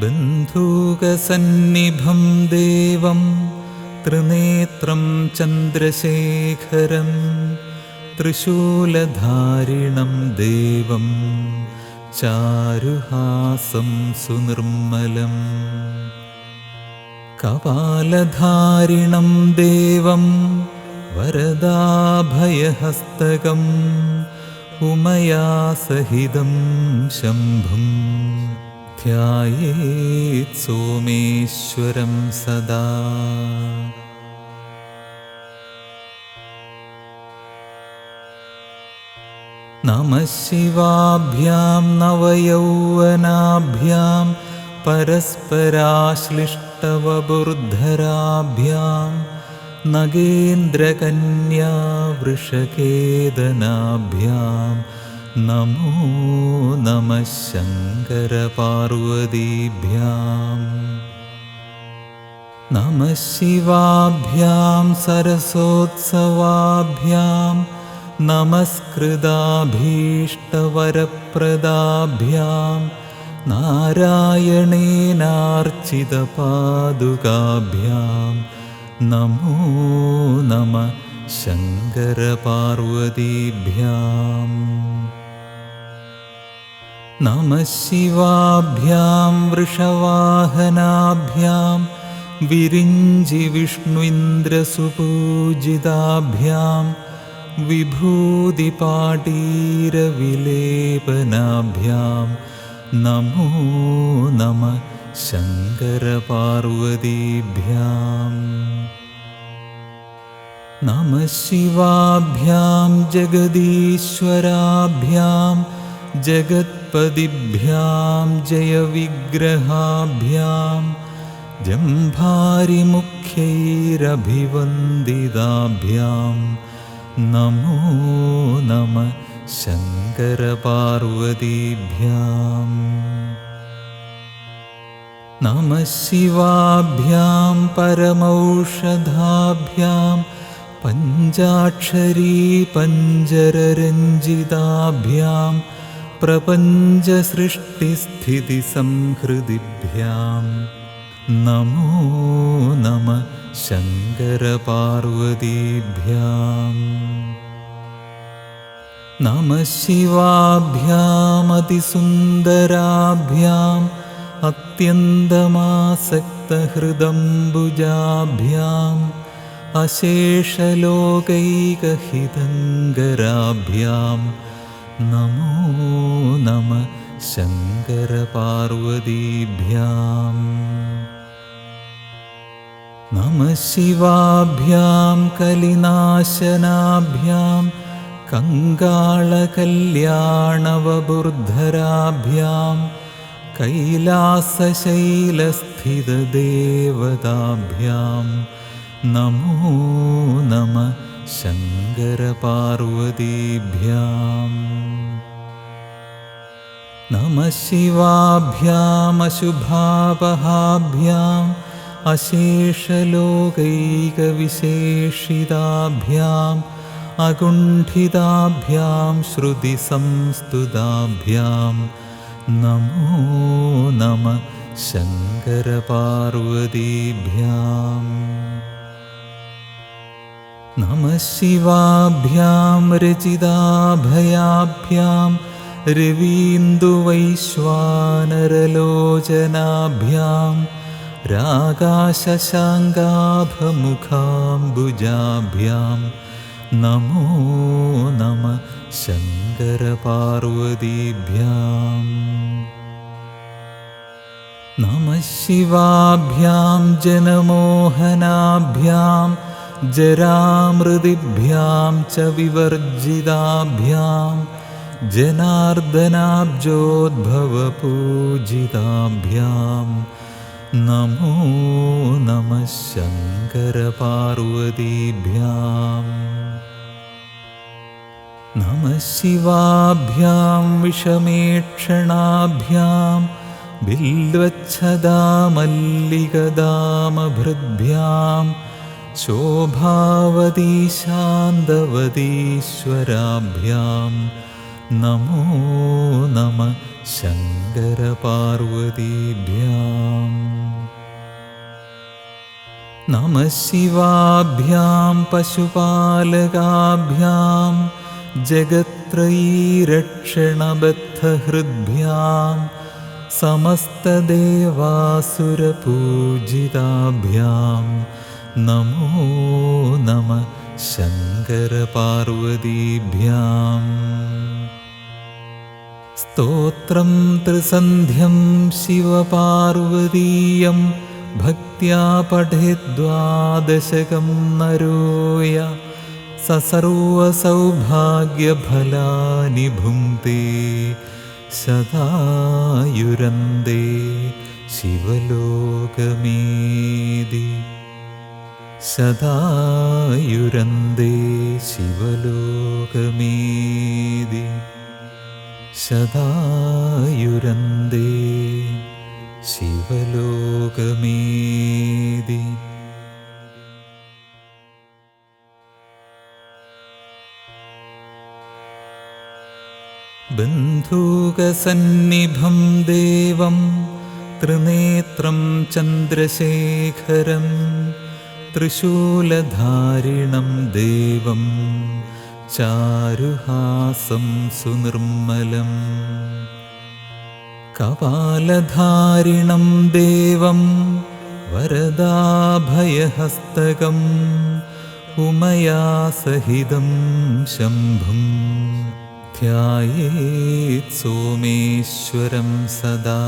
बन्धूकसन्निभं देवं त्रिनेत्रं चन्द्रशेखरं त्रिशूलधारिणं देवं चारुहासं सुनिर्मलम् कपालधारिणं देवं वरदाभयहस्तकम् उमया सहितं शम्भुम् ध्यायेत् सोमेश्वरं सदा। नमः शिवाभ्यां नवयौवनाभ्यां परस्पराश्लिष्टवबुर्धराभ्यां नगेन्द्रकन्या वृषकेदनाभ्यां नमो नमः शङ्करपार्वतीभ्याम् नमः शिवाभ्यां सरसोत्सवाभ्यां नमस्कृताभीष्टवरप्रदाभ्यां नारायणेनार्चितपादुकाभ्यां। नमो नमः शङ्करपार्वतीभ्याम् नमः शिवाभ्यां वृषवाहनाभ्यां विरिञ्जिविष्णुन्द्रसुपूजिताभ्यां विभूतिपाटीरविलेपनाभ्यां। नमो नमः शङ्करपार्वतीभ्याम् नमः शिवाभ्यां जगदीश्वराभ्यां जगत्पदिभ्यां जयविग्रहाभ्यां जम्भारिमुख्यैरभिवन्दिताभ्यां नमो नमः शङ्करपार्वतीभ्याम् नमः शिवाभ्यां परमौषधाभ्यां पञ्चाक्षरी पञ्जररञ्जिताभ्यां प्रपञ्चसृष्टिस्थितिसंहृदिभ्यां नमो नमः शङ्करपार्वतीभ्याम्। नमः शिवाभ्यामतिसुन्दराभ्याम्। अत्यन्तमासक्तहृदम्बुजाभ्याम्। अशेषलोकैकहितङ्गराभ्यां नमो नमः शिवाभ्यां कलिनाशनाभ्यां कङ्गाळकल्याणवबुर्धराभ्यां कैलासशैलस्थितदेवताभ्यां। नमो नमः नमः शिवाभ्यामशुभापहाभ्याम् अशेषलोकैकविशेषिताभ्याम् अकुण्ठिताभ्यां श्रुतिसंस्तुताभ्यां नमो नमः शङ्करपार्वतीभ्याम् नमः शिवाभ्यां रचिताभयाभ्यां रवीन्दुवैश्वानरलोचनाभ्यां रागाशशाङ्गाभमुखाम्बुजाभ्यां नमो नमः शङ्करपार्वतीभ्याम् नमः शिवाभ्यां जनमोहनाभ्यां जरामृदिभ्यां च विवर्जिताभ्यां जनार्दनाब्जोद्भवपूजिताभ्यां। नमो नमः शङ्करपार्वतीभ्याम् नमः शिवाभ्यां विषमेक्षणाभ्यां बिल्वच्छदामल्लिकदामभृद्भ्यां शोभावती शान्दवतीश्वराभ्यां नमो नमः शङ्करपार्वतीभ्याम् नमः शिवाभ्यां पशुपालकाभ्यां जगत्त्रयीरक्षणबद्धहृद्भ्यां समस्तदेवासुरपूजिताभ्यां नमो नमः शङ्करपार्वतीभ्याम् स्तोत्रं त्रिसन्ध्यं शिवपार्वतीयं भक्त्या पठेद्वादशकं नरोय। स सर्वसौभाग्यफलानि भुङ्क्ते सदायुरन्दे शिवलोकमेदि सदायुरन्दे शिवलोकमेदि सदायुरन्दे शिवलोकमेदि बन्धूकसन्निभं देवं त्रिनेत्रं चन्द्रशेखरं त्रिशूलधारिणं देवं चारुहासं सुनिर्मलम् कपालधारिणं देवं वरदाभयहस्तकम् उमया सहितं शम्भुं ध्यायेत् सोमेश्वरं सदा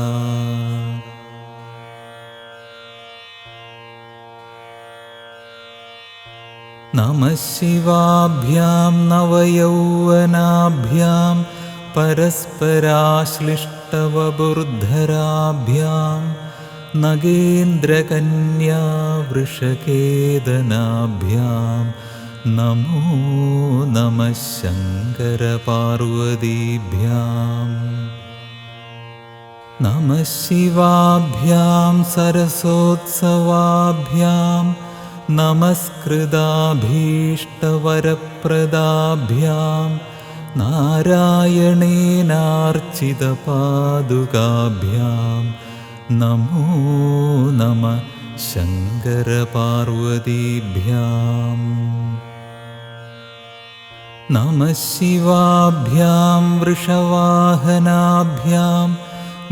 नमः शिवाभ्यां नवयौवनाभ्यां परस्पराश्लिष्टवबुर्धराभ्यां नगेन्द्रकन्या वृषकेदनाभ्यां नमो नमः शङ्करपार्वतीभ्याम् नमः शिवाभ्यां सरसोत्सवाभ्यां नमस्कृताभीष्टवरप्रदाभ्यां नारायणेनार्चितपादुकाभ्यां नमो नमः शङ्करपार्वतीभ्याम् नमः शिवाभ्यां वृषवाहनाभ्यां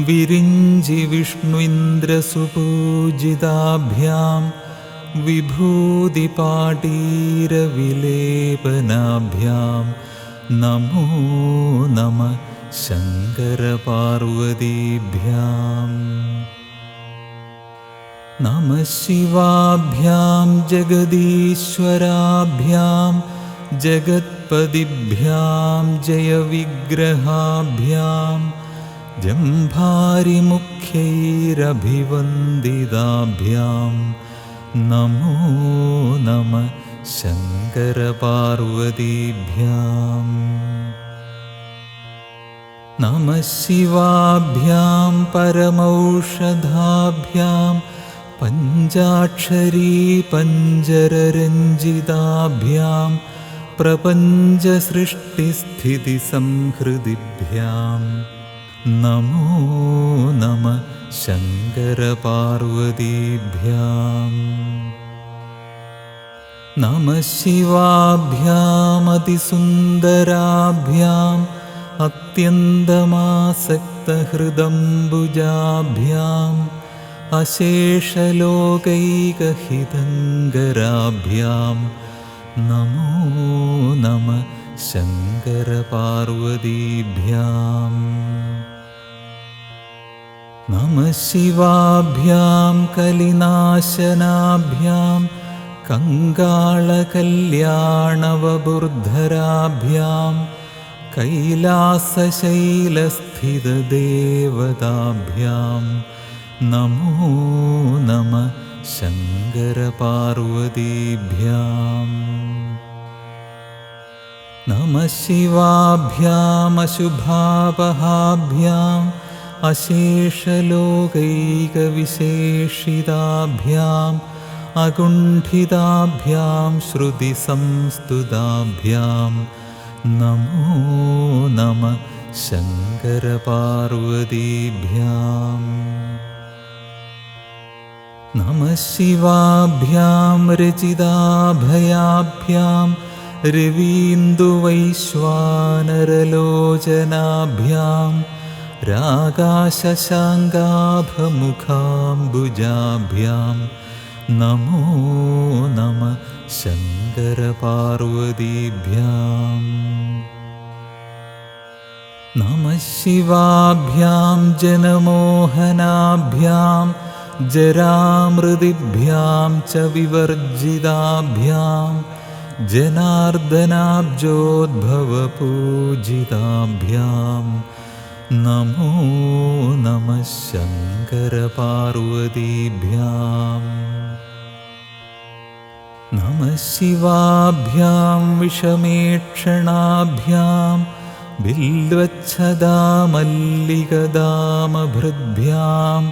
विरिञ्जिविष्णुन्द्रसुपूजिताभ्यां विभूतिपाटीरविलेपनाभ्यां नमो नमः शङ्करपार्वतीभ्याम् नमः शिवाभ्यां जगदीश्वराभ्यां जगत्पदिभ्यां जयविग्रहाभ्यां जम्भारिमुख्यैरभिवन्दिताभ्यां नमो नमः शङ्करपार्वतीभ्याम्। नमः शिवाभ्यां परमौषधाभ्यां पञ्चाक्षरी पञ्जररञ्जिताभ्यां प्रपञ्चसृष्टिस्थितिसंहृदिभ्यां। नमो नमः शिवाभ्यामतिसुन्दराभ्याम् अत्यन्तमासक्तहृदम्बुजाभ्याम् अशेषलोकैकहितङ्गराभ्यां नमो नमः शङ्करपार्वतीभ्याम् नमः शिवाभ्यां कलिनाशनाभ्यां कङ्गाळकल्याणवबुर्धराभ्यां कैलासशैलस्थितदेवताभ्यां नमो नमः शङ्करपार्वतीभ्याम् नमः शिवाभ्यामशुभापहाभ्याम् अशेषलोकैकविशेषिताभ्याम् अकुण्ठिताभ्यां श्रुतिसंस्तुताभ्यां। नमो नमः शङ्करपार्वतीभ्याम् नमः शिवाभ्यां रचिताभयाभ्यां रवीन्दुवैश्वानरलोचनाभ्यां रागाशशाङ्गाभमुखाम्बुजाभ्यां नमो नमः शङ्करपार्वतीभ्याम् नमः शिवाभ्यां जनमोहनाभ्यां जरामृदिभ्यां च विवर्जिताभ्यां जनार्दनाब्जोद्भवपूजिताभ्यां नमो नमः शङ्करपार्वतीभ्याम् नमः शिवाभ्यां विषमेक्षणाभ्यां बिल्वच्छदामल्लिकदामभृद्भ्यां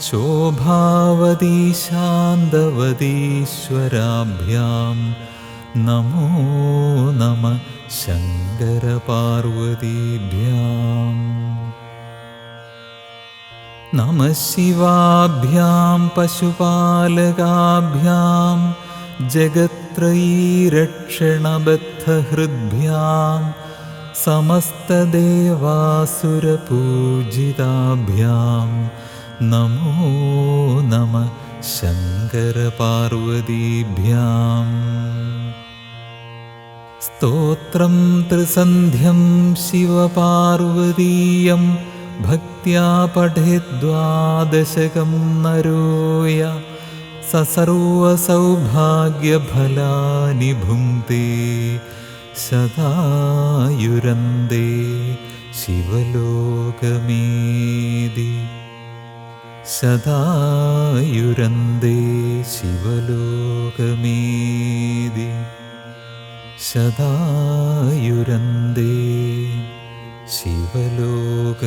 शोभावतीशान्दवतीश्वराभ्यां। नमो नमः शङ्करपार्वतीभ्याम् नमः शिवाभ्यां पशुपालकाभ्यां जगत्त्रयीरक्षणबद्धहृद्भ्यां समस्तदेवासुरपूजिताभ्यां। नमो नमः शङ्करपार्वतीभ्याम् स्तोत्रं त्रिसन्ध्यं शिवपार्वतीयं भक्त्या पठेद्वादशकं नरोय स सर्वसौभाग्यफलानि भुङ्क्ते सदायुरन्दे शिवलोकमेदि सदायुरन्दे शिवलोकमेदि सदायुरन्दे शिवलोकमेदि